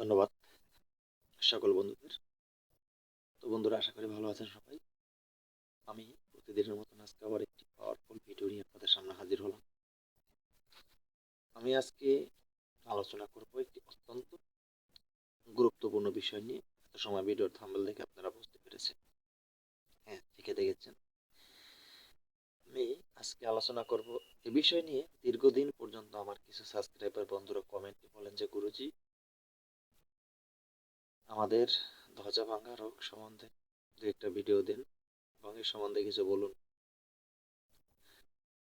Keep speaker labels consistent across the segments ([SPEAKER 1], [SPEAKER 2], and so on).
[SPEAKER 1] ধন্যবাদ সকল বন্ধুদের। তো বন্ধুরা, আশা করি ভালো আছেন সবাই। আমি প্রতিদিনের মতন আজকে আবার একটি পাওয়ারফুল ভিডিও নিয়ে আপনাদের সামনে হাজির হলাম। আমি আজকে আলোচনা করব একটি অত্যন্ত গুরুত্বপূর্ণ বিষয় নিয়ে। এত সময় ভিডিওর থাম্বেল দেখে আপনারা বুঝতে পেরেছেন। হ্যাঁ ঠিকই দেখেছেন। আমি আজকে আলোচনা করব এ বিষয় নিয়ে। দীর্ঘদিন পর্যন্ত আমার কিছু সাবস্ক্রাইবার বন্ধুরা কমেন্টে বলেন যে, গুরুজি আমাদের ধ্বজা ভাঙা রোগ সম্বন্ধে দু একটা ভিডিও দিন। এবং এই সম্বন্ধে কিছু বলুন।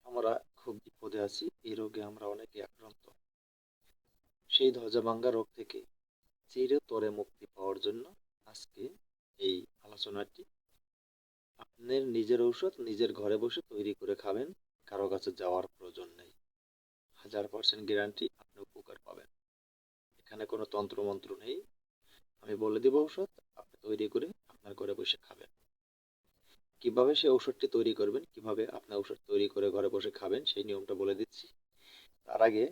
[SPEAKER 1] আমরা খুব বিপদে আছি, এই রোগে আমরা অনেকে আক্রান্ত। সেই ধ্বজা ভাঙ্গা রোগ থেকে চিরতরে মুক্তি পাওয়ার জন্য আজকে এই আলোচনাটি আপনার নিজের ঔষধ নিজের ঘরে বসে তৈরি করে খাবেন, কারও কাছে যাওয়ার প্রয়োজন নেই। হাজার পার্সেন্ট গ্যারান্টি আপনি উপকার পাবেন। এখানে কোনো তন্ত্রমন্ত্র নেই আমি বলে দিব ঔষধ, আপনি তৈরি করে আপনার ঘরে বসে খাবেন। কীভাবে সেই ঔষধটি তৈরি করবেন, কীভাবে আপনি ঔষধ তৈরি করে ঘরে বসে খাবেন, সেই নিয়মটা বলে দিচ্ছি। তার আগে,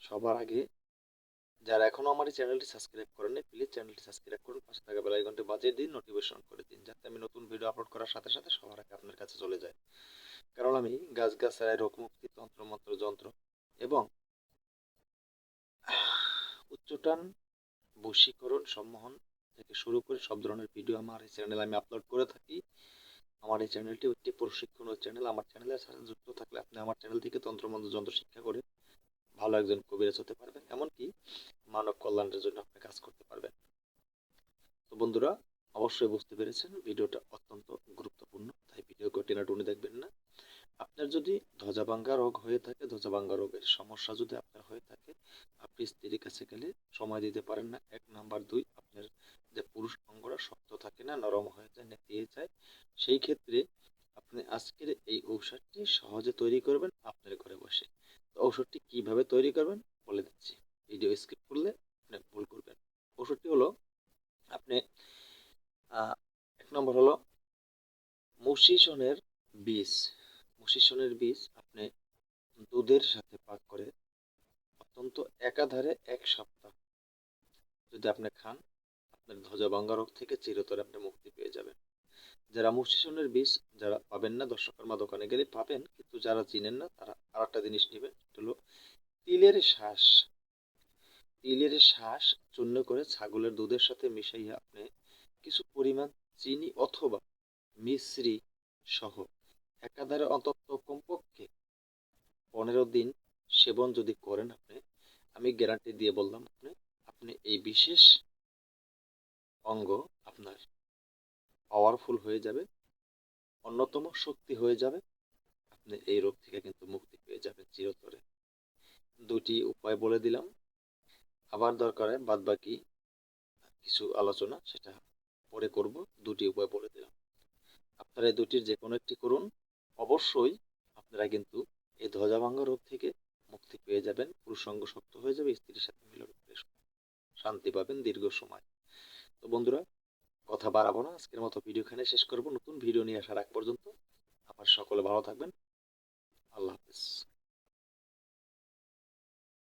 [SPEAKER 1] সবার আগে, যারা এখনও আমার চ্যানেলটি সাবস্ক্রাইব করেন প্লিজ চ্যানেলটি সাবস্ক্রাইব করুন, পাশে থাকা বেল আইকনটি বাজিয়ে দিন নোটিফিকেশন করে দিন, যাতে আমি নতুন ভিডিও আপলোড করার সাথে সাথে সবার আগে আপনার কাছে চলে যায়। কারণ আমি গাছ গাছায় রোগমুক্তি তন্ত্রমন্ত্র যন্ত্র এবং উচ্চটান বশীকরণ, সম্মোহন থেকে শুরু করে সব ধরনের ভিডিও আমার এই চ্যানেলে আমি আপলোড করে থাকি। আমার এই চ্যানেলটি একটি প্রশিক্ষণ চ্যানেল আমার চ্যানেলের সাথে যুক্ত থাকলে আপনি আমার চ্যানেল থেকে তন্ত্রমন্ত্র যন্ত্র শিক্ষা করে ভালো একজন কবিরাজ হতে পারবেন, এমনকি মানব কল্যাণের জন্য আপনি কাজ করতে পারবেন। তো বন্ধুরা, অবশ্যই বুঝতে পেরেছেন, ভিডিওটা অত্যন্ত গুরুত্বপূর্ণ, তাই ভিডিও টেনা টুনে দেখবেন না। আপনার যদি ধ্বজাভাঙ্গা রোগ হয়ে থাকে, ধ্বজাভাঙ্গা রোগের সমস্যা যদি আপনার থাকে, আপনি স্ত্রীর কাছে গেলে সময় দিতে পারেন না। এক নাম্বার দুই, আপনার যে পুরুষ অঙ্গরা শক্ত থাকে না, নরম হয়ে যায় না নেতিয়ে যায়, সেই ক্ষেত্রে আপনি আজকের এই ঔষধটি সহজে তৈরি করবেন আপনার ঘরে বসে। তো ঔষধটি কীভাবে তৈরি করবেন বলে দিচ্ছি। ভিডিও স্কিপ করলে আপনি ভুল করবেন। ঔষধটি হলো, আপনি এক নম্বর হলো মুসিসনের বীজ। মুসিসনের বীজ আপনি দুধের সাথে পাক করে অত্যন্ত একাধারে এক সপ্তাহ। যদি আপনি খান, আপনার ধ্বজাভঙ্গা রোগ থেকে চিরতরে আপনি মুক্তি পেয়ে যাবেন। যারা মুসিসনের বীজ যারা পাবেন না, দর্শকর্মা দোকানে গেলে পাবেন, কিন্তু যারা চিনেন না, তারা আর একটা জিনিস নেবেন হলো তিলের শ্বাস তিলের শ্বাস চূর্ণ করে ছাগলের দুধের সাথে মিশাইয়া আপনি কিছু পরিমাণ চিনি অথবা মিশ্রি সহ একাধারে অন্তত কমপক্ষে পনেরো দিন সেবন যদি করেন আমি গ্যারান্টি দিয়ে বললাম আপনি আপনি এই বিশেষ অঙ্গ আপনার পাওয়ারফুল হয়ে যাবে, অন্যতম শক্তি হয়ে যাবে, আপনি এই রোগ থেকে কিন্তু মুক্তি পেয়ে যাবেন চিরতরে। দুটি উপায় বলে দিলাম। আবার দরকার বাদ বাকি কিছু আলোচনা, সেটা পরে করব। দুটি উপায় বলে দিলাম। আপনারা দুটির যে কোনো একটি করুন। অবশ্যই আপনারা কিন্তু এই ধ্বজাভাঙ্গ রোগ থেকে মুক্তি পেয়ে যাবেন পুরুষঙ্গ শক্ত হয়ে যাবে, স্ত্রীর সাথে মিলন শান্তি পাবেন দীর্ঘ সময়। তো বন্ধুরা, কথা বাড়াবো না, আজকের মতো ভিডিও এখানে শেষ করব। নতুন ভিডিও নিয়ে আসার আগ পর্যন্ত আবার সকলে ভালো থাকবেন। আল্লাহ হাফিজ।